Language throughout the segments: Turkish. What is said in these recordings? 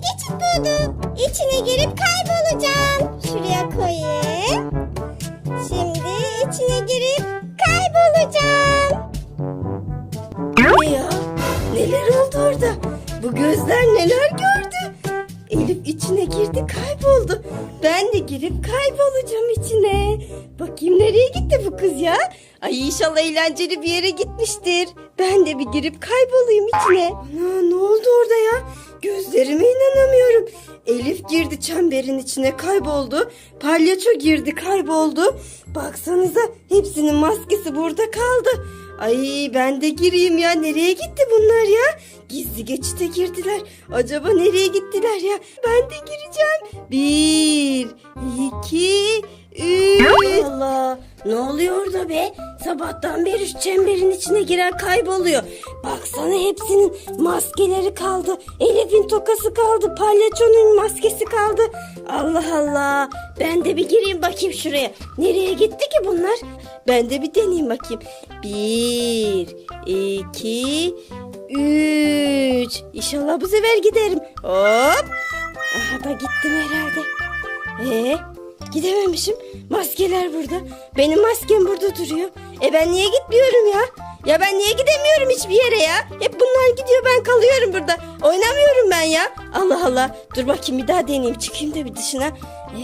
geçit buldum. İçine girip kaybolacağım. Şuraya koyayım. Şimdi içine girip kaybolacağım. Ne ya? Neler oldu orada? Bu gözler neler gördü? Elif içine girdi kayboldu. Ben de girip kaybolacağım içine. Bakayım nereye gitti bu kız ya? Ay inşallah eğlenceli bir yere gitmiştir. Ben de bir girip kaybolayım içine. Ana ne oldu orada ya? Gözlerime inanamıyorum. Elif girdi çemberin içine kayboldu. Palyaço girdi kayboldu. Baksanıza hepsinin maskesi burada kaldı. Ay ben de gireyim ya. Nereye gitti bunlar ya? Gizli geçite girdiler. Acaba nereye gittiler ya? Ben de gireceğim. Bir, iki, Allah ne oluyor orada be? Sabahtan beri çemberin içine giren kayboluyor. Baksana hepsinin maskeleri kaldı. Elif'in tokası kaldı. Palyaçonun maskesi kaldı. Allah Allah. Ben de bir gireyim bakayım şuraya. Nereye gitti ki bunlar? Ben de bir deneyeyim bakayım. Bir, iki, üç. İnşallah bu sefer giderim. Hop. Aha da gittim herhalde. Ee, gidememişim. Maskeler burada. Benim maskem burada duruyor. E ben niye gitmiyorum ya? Ya ben niye gidemiyorum hiçbir yere ya? Hep bunlar gidiyor ben kalıyorum burada. Oynamıyorum ben ya. Allah Allah. Dur bakayım bir daha deneyeyim. Çıkayım da bir dışına.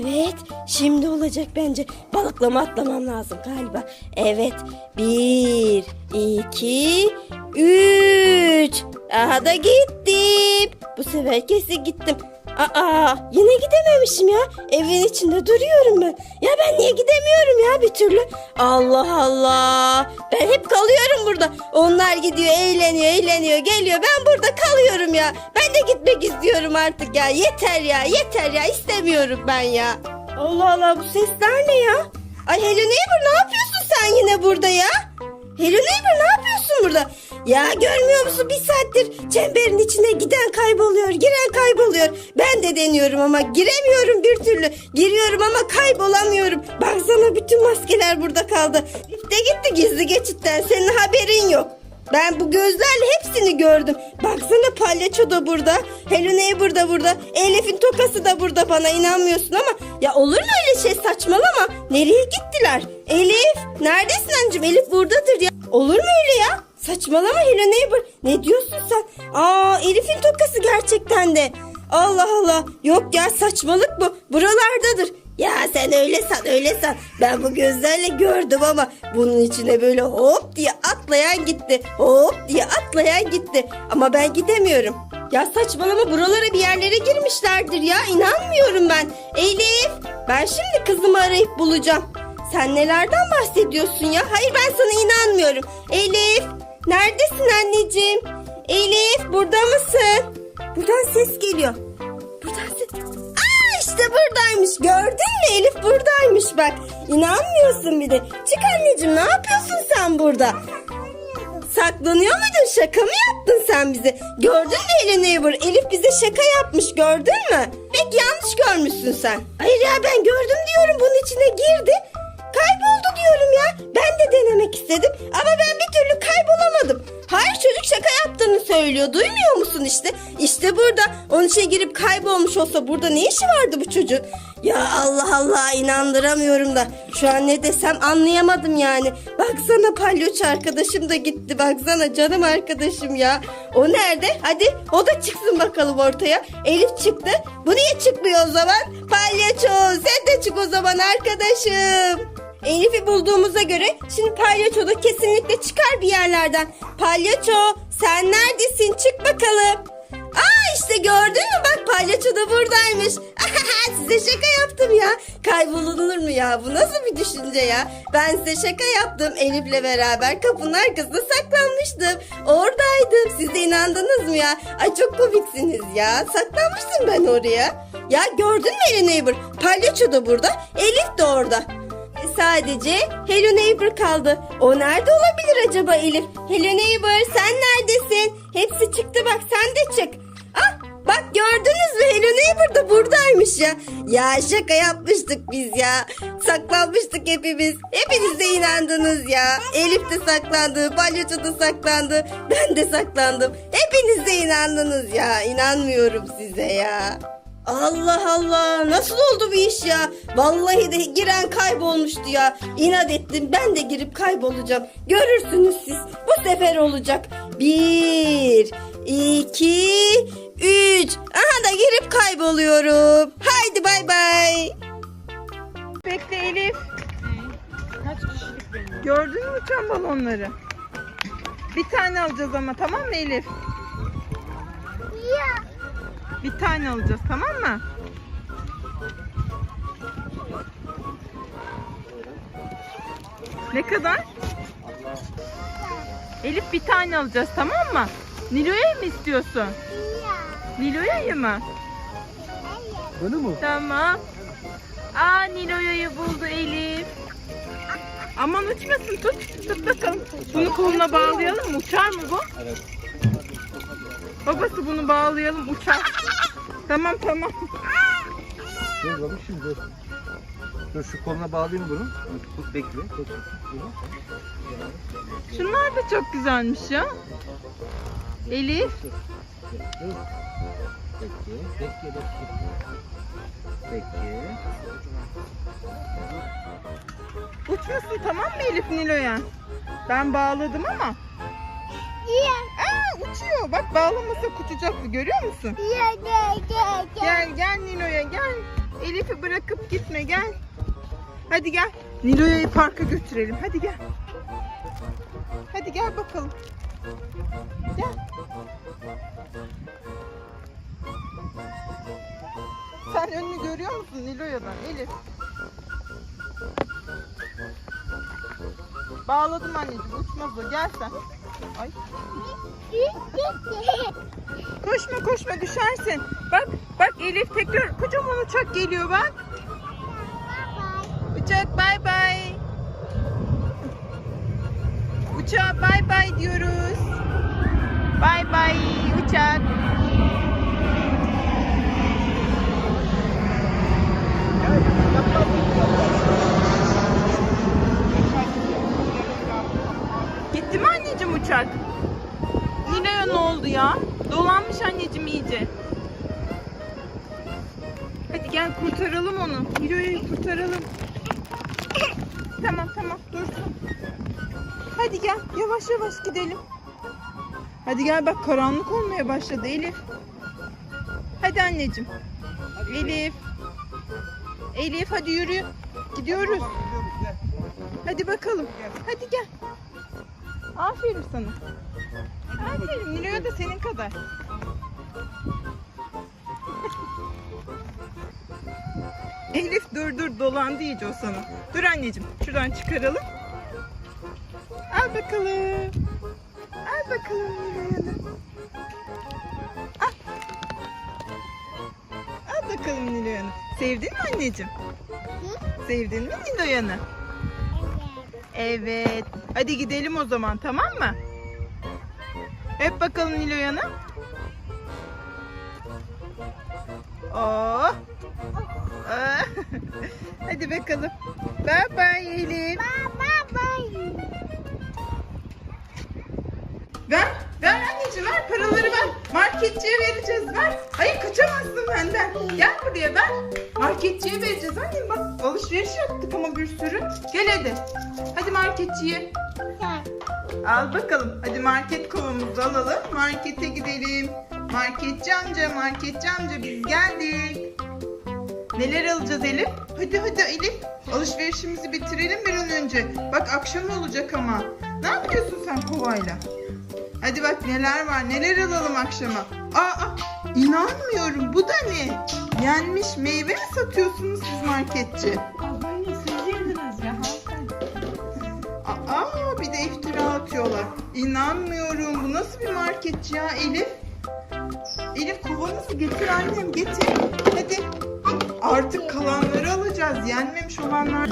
Evet. Şimdi olacak bence. Balıklama atlamam lazım galiba. Evet. Bir, iki, üç. Aha da gittim. Bu sefer kesin gittim. Aa yine gidememişim ya. Evin içinde duruyorum ben. Ya ben niye gidemiyorum ya bir türlü? Allah Allah. Ben hep kalıyorum burada. Onlar gidiyor, eğleniyor, eğleniyor, geliyor. Ben burada kalıyorum ya. Ben de gitmek istiyorum artık ya. Yeter ya, yeter ya. İstemiyorum ben ya. Allah Allah bu sesler ne ya? Ay Hello Neighbor ne yapıyorsun sen yine burada ya? Hello Neighbor ne yapıyorsun burada? Ya görmüyor musun bir saattir çemberin içine giden kayboluyor, giren kayboluyor. Ben de deniyorum ama giremiyorum bir türlü. Giriyorum ama kaybolamıyorum. Baksana bütün maskeler burada kaldı. De gitti gizli geçitten senin haberin yok. Ben bu gözlerle hepsini gördüm. Baksana palyaço da burada. Hello Neighbor da burada. Elif'in tokası da burada bana inanmıyorsun ama. Ya olur mu öyle şey saçmalama. Nereye gittiler? Elif neredesin anneciğim? Elif buradadır ya. Olur mu öyle ya? Saçmalama Hello Neighbor. Ne diyorsun sen? Aa Elif'in tokası gerçekten de. Allah Allah. Yok ya saçmalık bu. Buralardadır. Ya sen öyle san öyle san. Ben bu gözlerle gördüm ama bunun içine böyle hop diye atlayan gitti. Hop diye atlayan gitti. Ama ben gidemiyorum. Ya saçmalama buralara bir yerlere girmişlerdir ya. İnanmıyorum ben. Elif ben şimdi kızımı arayıp bulacağım. Sen nelerden bahsediyorsun ya? Hayır ben sana inanmıyorum. Elif neredesin anneciğim? Elif burada mısın? Buradan ses geliyor. Buradan ses... Aa işte buradaymış. Gördün mü Elif buradaymış bak. İnanmıyorsun bir de. Çık anneciğim ne yapıyorsun sen burada? Saklanıyor muydun? Şaka mı yaptın sen bize? Gördün mü Elif Neighbor? Elif bize şaka yapmış gördün mü? Pek yanlış görmüşsün sen. Hayır ya ben gördüm diyorum bunun içine girdi. Kayboldu diyorum ya. Ben de denemek istedim ama ben bir türlü kaybolamadım. Hayır çocuk şaka yaptığını söylüyor. Duymuyor musun işte? İşte burada. Onun içine girip kaybolmuş olsa burada ne işi vardı bu çocuğun? Ya Allah Allah inandıramıyorum da. Şu an ne desem anlayamadım yani. Baksana palyoço arkadaşım da gitti. Baksana canım arkadaşım ya. O nerede? Hadi o da çıksın bakalım ortaya. Elif çıktı. Bu niye çıkmıyor o zaman? Palyaço sen de çık o zaman arkadaşım. Elif'i bulduğumuza göre şimdi palyaço da kesinlikle çıkar bir yerlerden. Palyaço sen neredesin? Çık bakalım. Aa işte gördün mü bak palyaço da buradaymış. size şaka yaptım ya. Kaybolunur mu ya? Bu nasıl bir düşünce ya? Ben size şaka yaptım. Elif'le beraber kapının arkasında saklanmıştım. Oradaydım. Siz de inandınız mı ya? Ay çok komiksiniz ya. Saklanmıştım ben oraya. Ya gördün mü Hello Neighbor? Palyaço da burada. Elif de orada. Sadece Hello Neighbor kaldı. O nerede olabilir acaba Elif? Hello Neighbor sen neredesin? Hepsi çıktı bak sen de çık. Ah bak gördünüz mü Hello Neighbor da buradaymış. ya. Ya şaka yapmıştık biz ya. Saklanmıştık hepimiz. Hepiniz de inandınız ya. Elif de saklandı. Balyocu da saklandı. Ben de saklandım. Hepiniz de inandınız ya. İnanmıyorum size ya. Allah Allah nasıl oldu bu iş ya? Vallahi de giren kaybolmuştu ya. İnat ettim ben de girip kaybolacağım. Görürsünüz siz. Bu sefer olacak. Bir, iki, üç. Aha da girip kayboluyorum. Haydi bay bay. Bekle Elif. Kaç kişilik benim? Gördün mü uçan balonları? Bir tane alacağız ama tamam mı Elif? Bir tane alacağız tamam mı? Ne kadar? Elif bir tane alacağız tamam mı? Nilo'ya mı istiyorsun? Nilo'ya mı? Bunu mu? Tamam. Aa Nilo'yu buldu Elif. Aman uçmasın tut. Tut bakalım. Bunu koluna bağlayalım? Uçar mı bu? Evet. Babası bunu bağlayalım uçar. Tamam tamam. Dur babam şimdi dur. Dur şu koluna bağlayayım bunu. Tut bekle. Tut. tut bunu. Şunlar da çok güzelmiş ya. Elif. Bekle. Bekle. Bekle. Bekle. Uçmasın tamam mı Elif Nilo'ya? Ben bağladım ama. Aa uçuyor. Bak bağlamasak uçacaktı görüyor musun? Gel gel Nilo'ya gel. Elif'i bırakıp gitme gel. Hadi gel. Nilo'yu parka götürelim. Hadi gel. Hadi gel bakalım. Gel. Sen önünü görüyor musun Nilo'yadan Elif? Bağladım anneciğim uçmaz o gel sen. Ay. Koşma koşma düşersin. Bak bak Elif tekrar kocaman uçak geliyor bak. Uçak bay bay. Uçağa bay bay diyoruz. Bay bay uçak. Gitti mi uçak? Nilo'ya ne oldu ya? Dolanmış anneciğim iyice. Hadi gel kurtaralım onu. Nilo'yu kurtaralım. tamam tamam dursun. Hadi gel yavaş yavaş gidelim. Hadi gel bak karanlık olmaya başladı Elif. Hadi anneciğim. Elif. Elif hadi yürü. Gidiyoruz. Hadi bakalım. Hadi gel. Aferin sana. Aferin. Nilo'ya da senin kadar. Elif dur dur dolandı iyice o sana. Dur anneciğim şuradan çıkaralım. Al bakalım. Al bakalım Nilo'ya Al. Al bakalım Nilo'ya Sevdin mi anneciğim? Sevdin mi Nilo'yanı? Evet. Hadi gidelim o zaman tamam mı? Hep bakalım Nilo'yanı. Oh. Ah. Hadi bakalım. Bye bye Elif. Ver. Ver anneciğim ver. Paraları ver. Marketçiye vereceğiz ver. Hayır kaçamazsın benden. Gel buraya ver. Marketçiye vereceğiz annem bak. Alışveriş yaptık ama bir sürü. Gel hadi. Hadi marketçiye. Al bakalım. Hadi market kovamızı alalım. Markete gidelim. Marketçi amca, marketçi amca biz geldik. Neler alacağız Elif? Hadi hadi Elif. Alışverişimizi bitirelim bir an önce. Bak akşam olacak ama. Ne yapıyorsun sen kovayla? Hadi bak neler var. Neler alalım akşama? Aa, inanmıyorum. Bu da ne? Yenmiş meyve mi satıyorsunuz siz marketçi? İnanmıyorum. Bu nasıl bir marketçi ya Elif? Elif kovanızı getir annem getir. Hadi. Artık kalanları alacağız. Yenmemiş olanlar.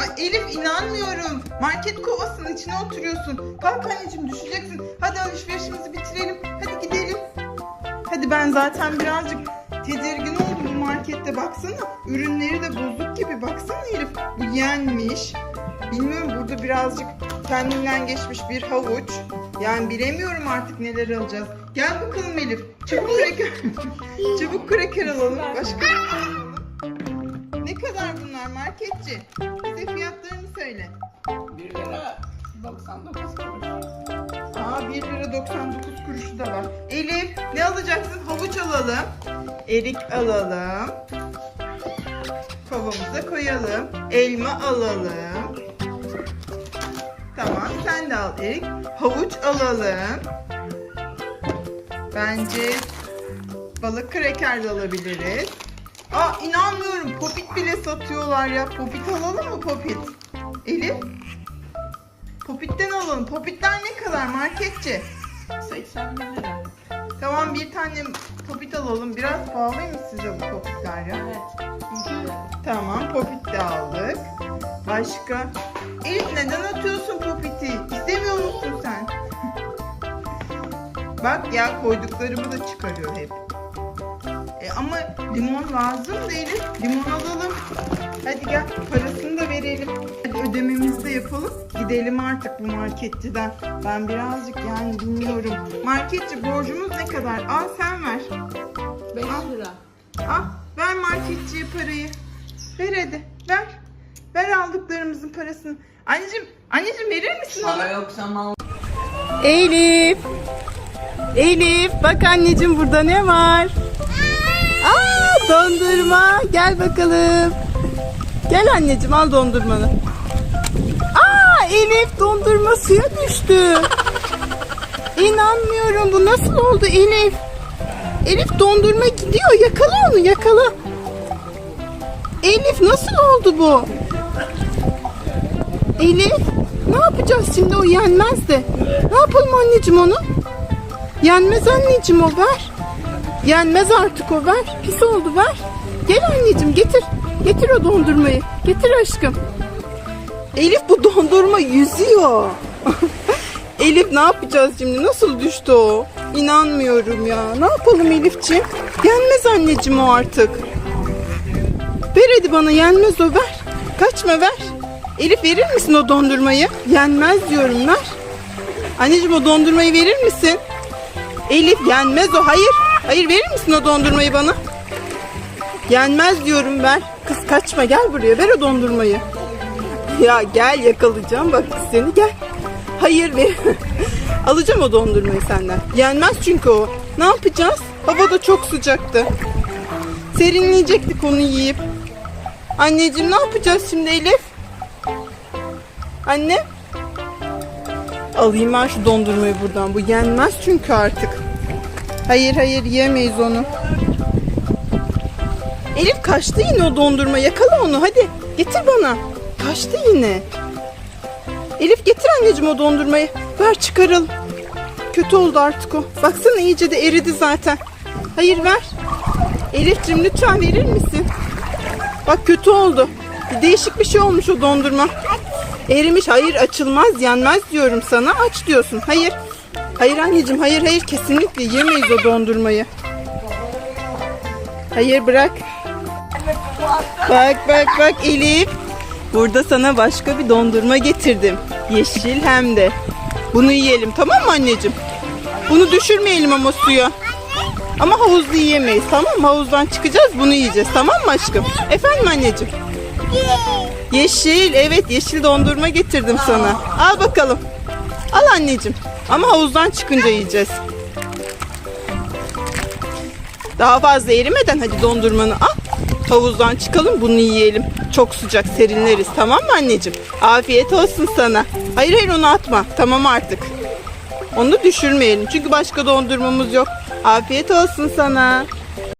Ay Elif inanmıyorum. Market kovasının içine oturuyorsun. Kalk anneciğim düşeceksin. Hadi alışverişimizi bitirelim. Hadi gidelim. Hadi ben zaten birazcık tedirgin oldum bu markette baksana. Ürünleri de bozuk gibi. Baksana Elif. Bu yenmiş. Bilmiyorum burada birazcık kendinden geçmiş bir havuç. Yani bilemiyorum artık neler alacağız. Gel bakalım Elif. Çabuk kreker. Çabuk kreker alalım. Başka ne alalım? Ne kadar bunlar marketçi? Bize fiyatlarını söyle. 1 lira 99 kuruş. Aa 1 lira 99 kuruşu da var. Elif ne alacaksın? Havuç alalım. Erik alalım. Kovamıza koyalım. Elma alalım. Tamam sen de al Erik. Havuç alalım. Bence balık kreker de alabiliriz. Aa inanmıyorum. Popit bile satıyorlar ya. Popit alalım mı popit? Elif? Popitten alalım. Popitler ne kadar marketçi? 80 bin lira. Tamam bir tane popit alalım. Biraz pahalıymış size bu popitler ya. Evet. Tamam popit de aldık. Başka? Elif neden atıyorsun popiti? İstemiyor musun sen? Bak ya koyduklarımı da çıkarıyor hep. Ama limon lazım da Elif. Limon alalım. Hadi gel parasını da verelim. Hadi ödememizi de yapalım. Gidelim artık bu marketçiden. Ben birazcık yani bilmiyorum. Marketçi borcumuz ne kadar? Al sen ver. 5 lira. Al ver marketçiye parayı. Ver hadi ver. Ver aldıklarımızın parasını. Anneciğim, anneciğim verir misin onu? Para yoksa mal. Elif. Elif bak anneciğim burada ne var? Aa dondurma. Gel bakalım. Gel anneciğim al dondurmanı. Aa Elif dondurma suya düştü. İnanmıyorum bu nasıl oldu Elif? Elif dondurma gidiyor yakala onu yakala. Elif nasıl oldu bu? Elif ne yapacağız şimdi o yenmez de. Ne yapalım anneciğim onu? Yenmez anneciğim o ver. Yenmez artık o ver. Pis oldu ver. Gel anneciğim getir. Getir o dondurmayı. Getir aşkım. Elif bu dondurma yüzüyor. Elif ne yapacağız şimdi? Nasıl düştü o? İnanmıyorum ya. Ne yapalım Elifciğim? Yenmez anneciğim o artık. Ver hadi bana yenmez o ver. Kaçma ver. Elif verir misin o dondurmayı? Yenmez diyorum ver. Anneciğim o dondurmayı verir misin? Elif yenmez o hayır. Hayır verir misin o dondurmayı bana? Yenmez diyorum ver. Kız kaçma gel buraya ver o dondurmayı. Ya gel yakalayacağım bak seni gel. Hayır ver. Alacağım o dondurmayı senden. Yenmez çünkü o. Ne yapacağız? Hava da çok sıcaktı. Serinleyecektik onu yiyip. Anneciğim ne yapacağız şimdi Elif? Anne? Alayım ben şu dondurmayı buradan. Bu yenmez çünkü artık. Hayır hayır yiyemeyiz onu. Elif kaçtı yine o dondurma. Yakala onu hadi. Getir bana. Kaçtı yine. Elif getir anneciğim o dondurmayı. Ver çıkaralım. Kötü oldu artık o. Baksana iyice de eridi zaten. Hayır ver. Elif'cim lütfen verir misin? Bak kötü oldu. Değişik bir şey olmuş o dondurma. Erimiş. Hayır açılmaz yenmez diyorum sana. Aç diyorsun. Hayır. Hayır anneciğim hayır hayır kesinlikle yemeyiz o dondurmayı. Hayır bırak. Bak bak bak Elif. Burada sana başka bir dondurma getirdim. Yeşil hem de. Bunu yiyelim tamam mı anneciğim? Bunu düşürmeyelim ama suya. Ama havuzda yiyemeyiz tamam mı? Havuzdan çıkacağız bunu yiyeceğiz tamam mı aşkım? Efendim anneciğim? Yeşil evet yeşil dondurma getirdim sana. Al bakalım. Al anneciğim. Ama havuzdan çıkınca yiyeceğiz. Daha fazla erimeden hadi dondurmanı al. Havuzdan çıkalım bunu yiyelim. Çok sıcak serinleriz tamam mı anneciğim? Afiyet olsun sana. Hayır hayır onu atma. Tamam artık. Onu düşürmeyelim. Çünkü başka dondurmamız yok. Afiyet olsun sana.